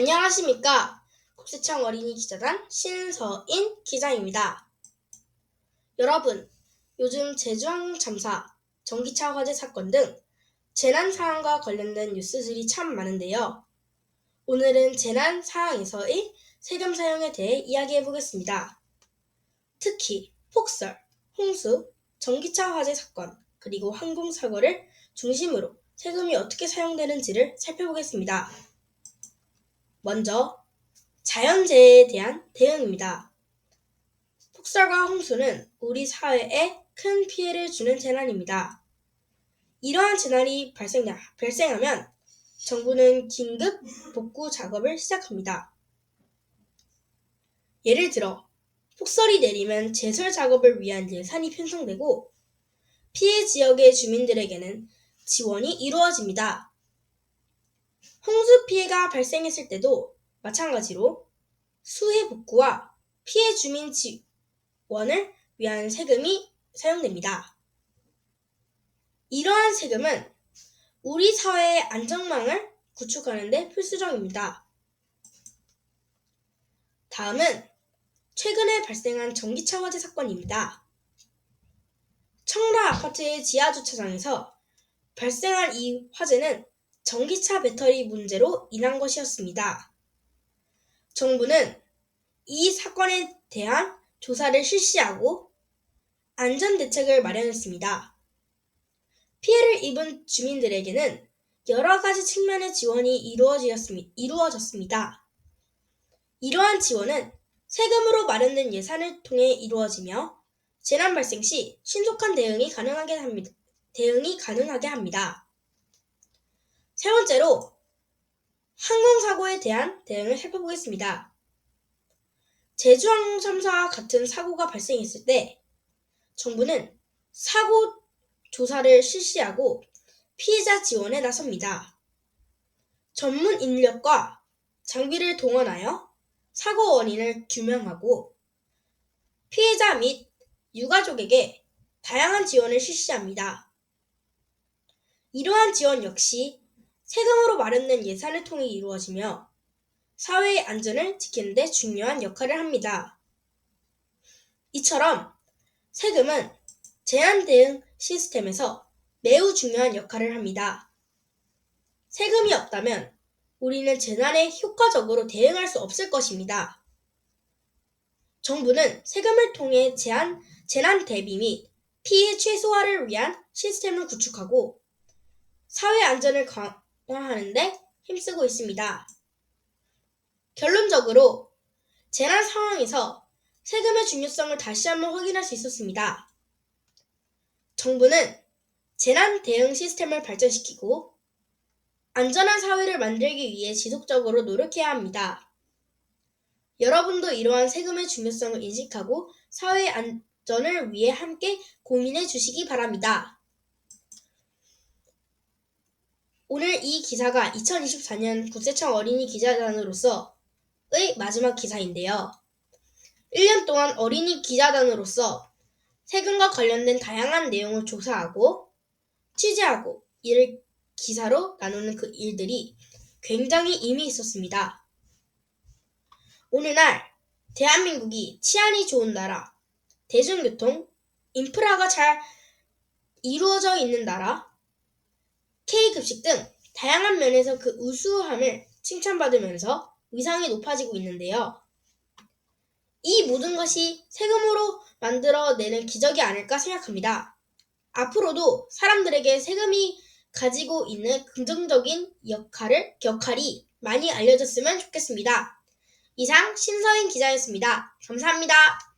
안녕하십니까. 국세청 어린이 기자단 신서인 기자입니다. 여러분, 요즘 제주항공 참사, 전기차 화재 사건 등 재난 상황과 관련된 뉴스들이 참 많은데요. 오늘은 재난 상황에서의 세금 사용에 대해 이야기해 보겠습니다. 특히 폭설, 홍수, 전기차 화재 사건, 그리고 항공 사고를 중심으로 세금이 어떻게 사용되는지를 살펴보겠습니다. 먼저 자연재해에 대한 대응입니다. 폭설과 홍수는 우리 사회에 큰 피해를 주는 재난입니다. 이러한 재난이 발생, 발생하면 정부는 긴급 복구 작업을 시작합니다. 예를 들어 폭설이 내리면 제설 작업을 위한 예산이 편성되고 피해 지역의 주민들에게는 지원이 이루어집니다. 홍수 피해가 발생했을 때도 마찬가지로 수해 복구와 피해 주민 지원을 위한 세금이 사용됩니다. 이러한 세금은 우리 사회의 안전망을 구축하는 데 필수적입니다. 다음은 최근에 발생한 전기차 화재 사건입니다. 청라 아파트의 지하 주차장에서 발생한 이 화재는 전기차 배터리 문제로 인한 것이었습니다. 정부는 이 사건에 대한 조사를 실시하고 안전 대책을 마련했습니다. 피해를 입은 주민들에게는 여러 가지 측면의 지원이 이루어졌습니다. 이러한 지원은 세금으로 마련된 예산을 통해 이루어지며 재난 발생 시 신속한 대응이 가능하게 합니다. 대응이 가능하게 합니다. 세 번째로 항공사고에 대한 대응을 살펴보겠습니다. 제주항공 참사와 같은 사고가 발생했을 때 정부는 사고 조사를 실시하고 피해자 지원에 나섭니다. 전문 인력과 장비를 동원하여 사고 원인을 규명하고 피해자 및 유가족에게 다양한 지원을 실시합니다. 이러한 지원 역시 세금으로 마련된 예산을 통해 이루어지며 사회의 안전을 지키는 데 중요한 역할을 합니다. 이처럼 세금은 재난 대응 시스템에서 매우 중요한 역할을 합니다. 세금이 없다면 우리는 재난에 효과적으로 대응할 수 없을 것입니다. 정부는 세금을 통해 재난, 재난 대비 및 피해 최소화를 위한 시스템을 구축하고 사회 안전을 강화 하는데 힘쓰고 있습니다. 결론적으로 재난 상황에서 세금의 중요성을 다시 한번 확인할 수 있었습니다. 정부는 재난 대응 시스템을 발전시키고 안전한 사회를 만들기 위해 지속적으로 노력해야 합니다. 여러분도 이러한 세금의 중요성을 인식하고 사회 안전을 위해 함께 고민해 주시기 바랍니다. 오늘 이 기사가 2024년 국세청 어린이 기자단으로서의 마지막 기사인데요. 1년 동안 어린이 기자단으로서 세금과 관련된 다양한 내용을 조사하고 취재하고 이를 기사로 나누는 그 일들이 굉장히 의미 있었습니다. 오늘날 대한민국이 치안이 좋은 나라, 대중교통, 인프라가 잘 이루어져 있는 나라, K급식 등 다양한 면에서 그 우수함을 칭찬받으면서 위상이 높아지고 있는데요. 이 모든 것이 세금으로 만들어내는 기적이 아닐까 생각합니다. 앞으로도 사람들에게 세금이 가지고 있는 긍정적인 역할을, 역할이 많이 알려졌으면 좋겠습니다. 이상 신서인 기자였습니다. 감사합니다.